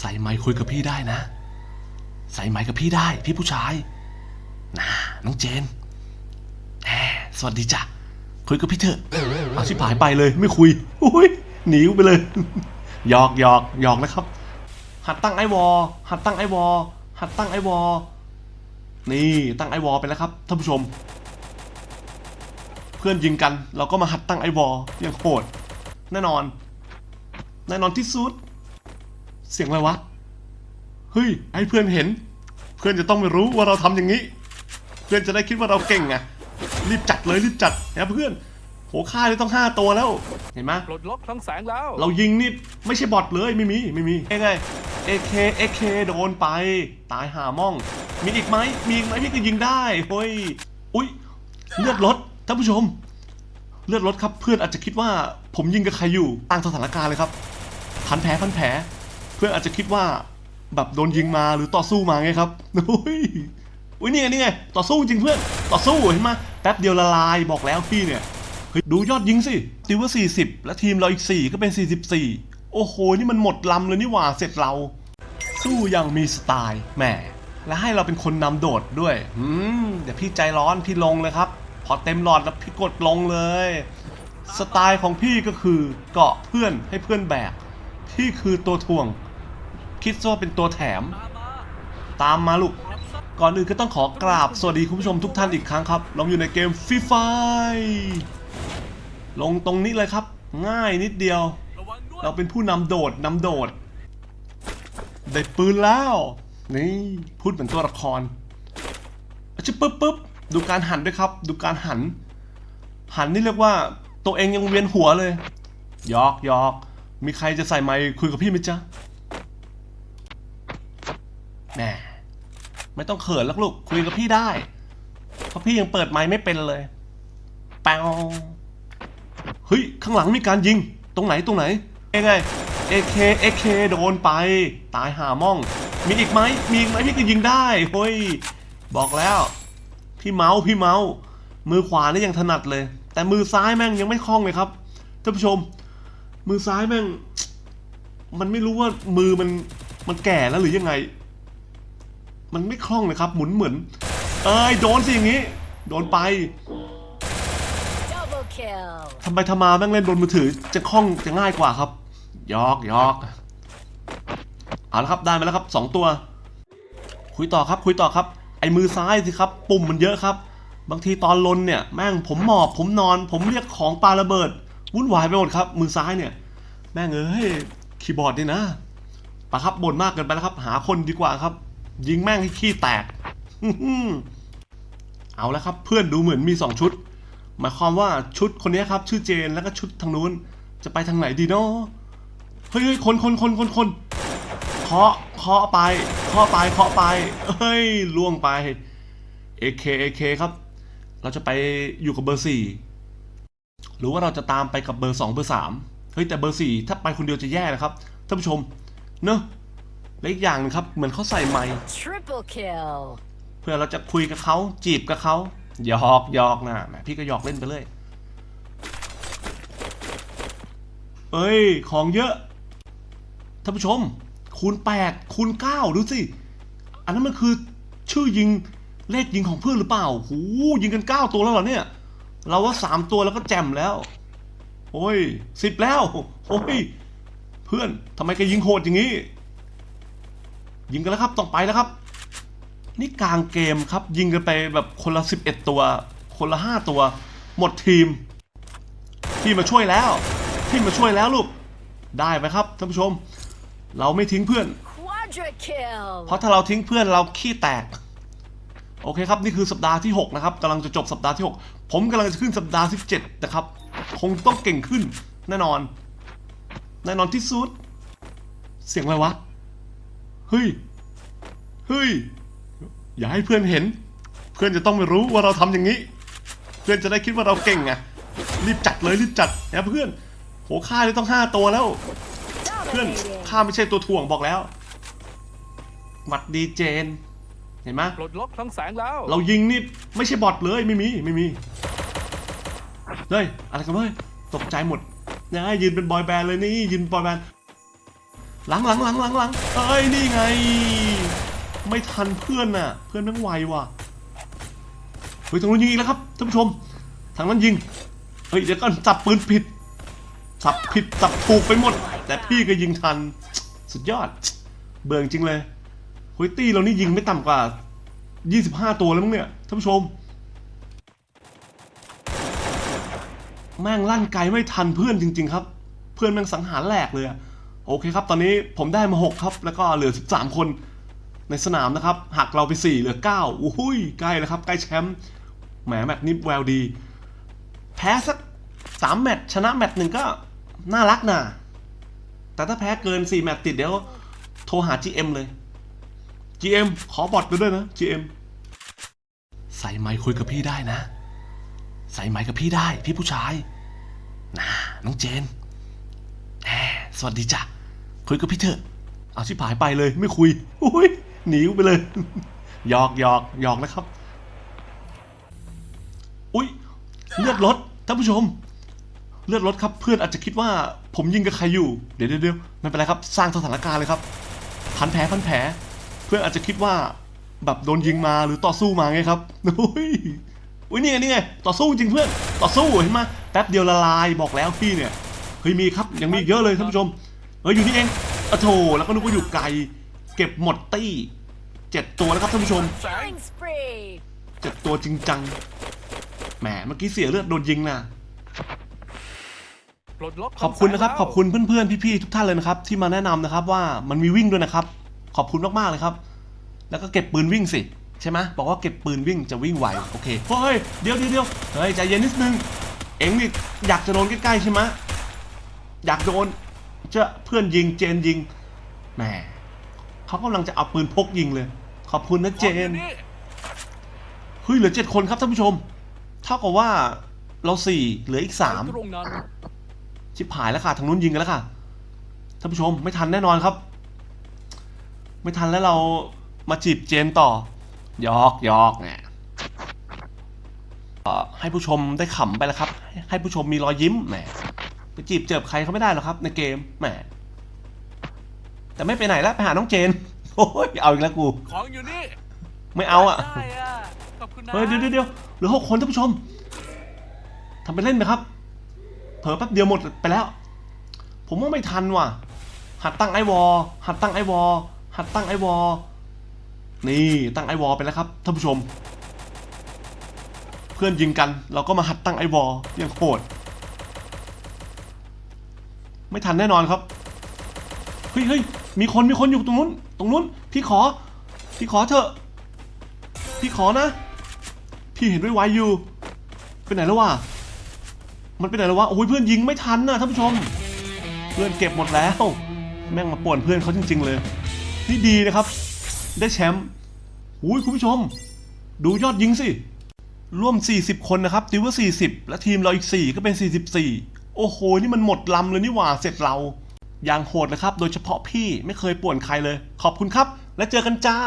ใส่ไมค์คุยกับพี่ได้นะใส่ไมค์กับพี่ได้ พี่ผู้ชายนะน้องเจนแหมสวัสดีจ้ะคุยกับพี่เถอะเอาชิบหายไปเลยไม่คุยอุ้ยหนีไปเลยหยอกหยอกหยอกนะครับ หัดตั้งไอวอลหัดตั้งไอวอลหัดตั้งไอวอลนี่ตั้งไอวอลไปแล้วครับท่านผู้ชม เพื่อนยิงกัน เราก็มาหัดตั้งไอวอลอย่างโหดแน่นอน แน่นอนที่สุด เสียงอะไรวะ เฮ้ย ให้เพื่อนเห็น เพื่อนจะต้องไม่รู้ว่าเราทำอย่างนี้ เพื่อนจะได้คิดว่าเราเก่งไงรีบจัดเลยรีบจัดนะเพื่อนโหค่าได้ต้องห้าตัวแล้ว เห็นไหมปลดล็อกคลังแสงแล้ว เรายิงนี่ไม่ใช่บอทเลยไม่มีไม่มีไง AK AK โดนไป ตายหาม่อง มีอีกไหมมีอีกไหมพี่ก็ยิงได้เฮ้ยอุ้ยเลือดลดท่านผู้ชม เลือดลดครับเพื่อนอาจจะคิดว่าผมยิงกับใครอยู่ตามสถานการณ์เลยครับพันแผลพันแผล เพื่อนอาจจะคิดว่าแบบโดนยิงมาหรือต่อสู้มาไงครับอุ้ยอุ้ยนี่ไงนี่ไงต่อสู้จริงเพื่อนต่อสู้เห็นไหมแป๊บเดียวละลายบอกแล้วพี่เนี่ยเฮ้ยดูยอดยิงสิติวว่า40 และทีมเราอีก 4 ก็เป็น 44 โอ้โห นี่มันหมดลำเลยนี่หว่าเสร็จเรา สู้อย่างมีสไตล์แหมและให้เราเป็นคนนำโดดด้วยอืมเดี๋ยวพี่ใจร้อนพี่ลงเลยครับ พอเต็มหลอดแล้วพี่กดลงเลย สไตล์ของพี่ก็คือเกาะเพื่อนให้เพื่อนแบกพี่คือตัวถ่วง คิดซะว่าเป็นตัวแถม ตามมาลูก ก่อนอื่นก็ต้องขอกราบสวัสดีคุณผู้ชมทุกท่านอีกครั้งครับ เราอยู่ในเกมฟรีไฟลงตรงนี้เลยครับ ง่ายนิดเดียว เราเป็นผู้นำโดดนำโดด ได้ปืนแล้ว นี่พูดเหมือนตัวละครอะชิปึ๊บปึ๊บดูการหันด้วยครับ ดูการหัน หันนี่เรียกว่าตัวเองยังเวียนหัวเลยยอกยอกมีใครจะใส่ไมค์คุยกับพี่ไหมจ๊ะ แหมไม่ต้องเขินแล้วลูกคุยกับพี่ได้ เพราะพี่ยังเปิดไมค์ไม่เป็นเลยแปวเฮ้ย ข้างหลังมีการยิง ตรงไหนตรงไหนเอ้ไง AK AK โดนไป ตายหาม่อง มีอีกไหมมีอีกไหมพี่ก็ยิงได้เฮ้ยบอกแล้ว พี่เมาส์พี่เมาส์มือขวานี่ยังถนัดเลย แต่มือซ้ายแม่งยังไม่คล่องเลยครับท่านผู้ชม มือซ้ายแม่ง มันไม่รู้ว่ามือมันมันแก่แล้วหรือยังไง มันไม่คล่องเลยครับ หมุนเหมือน เอ้ยโดนสิอย่างนี้ โดนไป Double kill. ทำไปทำมาแม่งเล่นบนมือถือ จะคล่องจะง่ายกว่าครับหยอกหยอกเอาละครับได้มาแล้วครับสองตัว คุยต่อครับ คุยต่อครับ ไอ้มือซ้ายสิครับ ปุ่มมันเยอะครับ บางทีตอนลนเนี่ยแม่งผมหมอบผมนอน ผมเรียกของปาระเบิดวุ่นวายไปหมดครับ มือซ้ายเนี่ย แม่งเอ้ยคีย์บอร์ดนี่นะปะครับบ่นมากเกินไปแล้วครับ หาคนดีกว่าครับ ยิงแม่งให้ขี้แตก เอาแล้วครับ เพื่อนดูเหมือนมีสองชุด หมายความว่าชุดคนนี้ครับ ชื่อเจนแล้วก็ชุดทางนู้น จะไปทางไหนดีเนาะเฮ้ยคนคนคนคนคนเคาะเคาะไปเคาะไปเคาะไปเฮ้ยล่วงไป AK AK ครับ เราจะไปอยู่กับเบอร์สี่หรือว่าเราจะตามไปกับเบอร์สองเบอร์สามเฮ้ยแต่เบอร์สี่ถ้าไปคนเดียวจะแย่นะครับท่านผู้ชม เนอะ และอีกอย่างหนึงครับเหมือนเขาใส่ไมค์ Triple kill. เพื่อเราจะคุยกับเขาจีบกับเขาหยอกหยอกนะแหมพี่ก็หยอกเล่นไปเลยเอ้ยของเยอะท่านผู้ชม คูณ8คูณ9ดูสิอันนั้นมันคือชื่อยิงเลขยิงของเพื่อนหรือเปล่าหูยิงกัน 9 ตัวแล้วเหรอเนี่ย เราว่า 3 ตัวแล้วก็แจ่มแล้วโอ้ยสิบแล้วโอ้ยเพื่อนทำไมแกยิงโหดอย่างนี้ ยิงกันแล้วครับต้องไปแล้วครับ นี่กลางเกมครับ ยิงกันไปแบบคนละ 11 ตัว คนละ 5 ตัว หมดทีมพี่มาช่วยแล้วพี่มาช่วยแล้วลูก ได้ไหมครับท่านผู้ชม เราไม่ทิ้งเพื่อน Quadra kill. เพราะถ้าเราทิ้งเพื่อนเราขี้แตก โอเคครับ นี่คือสัปดาห์ที่ 6 นะครับกำลังจะจบสัปดาห์ที่ 6 ผมกำลังจะขึ้นสัปดาห์ที่7นะครับ คงต้องเก่งขึ้นแน่นอน แน่นอนที่สุด เสียงอะไรวะ เฮ้ย เฮ้ย อย่าให้เพื่อนเห็น เพื่อนจะต้องไม่รู้ว่าเราทำอย่างนี้ เพื่อนจะได้คิดว่าเราเก่งไงรีบจัดเลยรีบจัดนะเพื่อนโหค่าได้ต้องห้าตัวแล้ว เพื่อน Dominating. ข้าไม่ใช่ตัวถ่วงบอกแล้วหวัดดีเจน เห็นไหมปลดล็อกคลังแสงแล้ว เรายิงนี่ไม่ใช่บอทเลยไม่มีไม่มีเฮ้ยอะไรกันเว้ยตกใจหมดนะยืนเป็นบอยแบนด์เลยนี่ยืนบอยแบนด์ หลังหลังหลังหลังหลังเอ้ยนี่ไง ไม่ทันเพื่อนน่ะ เพื่อนแม่งไวว่ะเฮ้ยทางนู้นยิงอีกแล้วครับท่านผู้ชมทางนั้นยิงเฮ้ยเดี๋ยวก่อนสับปืนผิดสับผิดสับถูกไปหมด แต่พี่ก็ยิงทัน สุดยอด เบื่อจริงเลยเฮ้ยตี้เรานี่ยิงไม่ต่ำกว่า 25 ตัวแล้วมั้งเนี่ยท่านผู้ชมแม่งลั่นไกลไม่ทันเพื่อนจริง ๆ ครับ เพื่อนแม่งสังหารแหลกเลยอะ โอเคครับ ตอนนี้ผมได้มา 6 ครับ แล้วก็เหลือ 13 คนในสนามนะครับ หักเราไป 4 เหลือ9อุ้ยใกล้แล้วครับ ใกล้แชมป์ แหมแมตช์นี้แววดี แพ้สัก 3 แมตช์ชนะแมตช์หนึ่งก็น่ารักนะแต่ถ้าแพ้เกิน 4 แมตช์ติดเดี๋ยว โทรหา GM เลย GM ขอบอทไปด้วยนะ GM ใส่ไมค์คุยกับพี่ได้นะ ใส่ไมค์กับพี่ได้ พี่ผู้ชาย นะน้องเจนแหมสวัสดีจ้ะ คุยกับพี่เถอะเอาชิบหายไปเลยไม่คุยอุ้ยหนีไปเลยหยอกหยอกหยอกนะครับ อุ้ยเลือดรถท่านผู้ชม เลือดรถครับเพื่อนอาจจะคิดว่าผมยิงกับใครอยู่ เดี๋ยวเดี๋ยวไม่เป็นไรครับสร้างสถานการณ์เลยครับพันแผลพันแผลเพื่อนอาจจะคิดว่าแบบโดนยิงมาหรือต่อสู้มาไงครับอุ้ยอุ้ยนี่ไงนี่ไงต่อสู้จริงเพื่อนต่อสู้เห็นไหมแป๊บเดียวละลายบอกแล้วพี่เนี่ยเฮ้ยมีครับยังมีเยอะเลยท่านผู้ชม เฮ้ยอยู่นี่เองอะโถแล้วก็นึกว่าอยู่ไกล เก็บหมดตี้เจ็ดตัวแล้วครับท่านผู้ชมแสง Killing spree. เจ็ดตัวจริงจังแหมเมื่อกี้เสียเลือดโดนยิงนะปลดล็อกขอบคุณนะครับแล้วขอบคุณเพื่อนๆพี่ๆทุกท่านเลยนะครับ ที่มาแนะนำนะครับว่ามันมีวิ่งด้วยนะครับ ขอบคุณมากๆเลยครับ แล้วก็เก็บปืนวิ่งสิใช่ไหมบอกว่าเก็บปืนวิ่งจะวิ่งไวโอเคเฮ้ยเดี๋ยวเดี๋ยวเดี๋ยวเฮ้ยใจเย็นนิดนึงเอ็งนี่อยากจะโดนใกล้ๆใช่ไหมอยากโดนเจ้าเพื่อนยิงเจนยิงแหมเขากำลังจะเอาปืนพกยิงเลย ขอบคุณนะเจของอยู่นนี่เฮ้ยเหลือเจ็ดคนครับท่านผู้ชม เท่ากับว่าเราสี่เหลืออีกสามตรงนั้นชิบหายแล้วค่ะทางนู้นยิงกันแล้วค่ะท่านผู้ชมไม่ทันแน่นอนครับ ไม่ทันแล้วเรามาจีบเจนต่อหยอกหยอกเนี่ยเอ่อให้ผู้ชมได้ขำไปแล้วครับ ให้ให้ผู้ชมมีรอยยิ้มแหม ไปจีบเจอใครเขาไม่ได้หรอกครับ ในเกมแหมแต่ไม่ไปไหนแล้วไปหาน้องเจนโอ้ยเอาอีกแล้วกู ของอยู่นี่ไม่เอาอะได้อะขอบคุณนะเฮ้ยเดี๋ยวเดี๋ยวเดี๋ยวเหลือหกคนท่านผู้ชมทำไปเล่นไหมครับ เผลอแป๊บเดียวหมดไปแล้ว ผมว่าไม่ทันว่ะ หัดตั้งไอวอลหัดตั้งไอวอลหัดตั้งไอวอลนี่ตั้งไอวอลไปแล้วครับท่านผู้ชม เพื่อนยิงกันเราก็มาหัดตั้งไอวอลยังโหด ไม่ทันแน่นอนครับ เฮ้ยเฮ้ยมีคนมีคนอยู่ตรงนู้น ตรงนู้น พี่ขอ พี่ขอเถอะ พี่ขอนะ พี่เห็นไวอยู่ไปไหนแล้ววะ มันไปไหนแล้ววะ โอ้ยเพื่อนยิงไม่ทันนะท่านผู้ชม เพื่อนเก็บหมดแล้ว แม่งมาป่วนเพื่อนเขาจริง ๆ เลย นี่ดีนะครับ ได้แชมป์อุ้ยคุณผู้ชม ดูยอดยิงสิ ร่วม 40 คนนะครับติวว่า40 และทีมเราอีก 4 ก็เป็น 44 โอ้โห นี่มันหมดลำเลยนี่หว่า เสร็จเรา อย่างโหดเลยครับ โดยเฉพาะพี่ไม่เคยป่วนใครเลย ขอบคุณครับ และเจอกันจ้า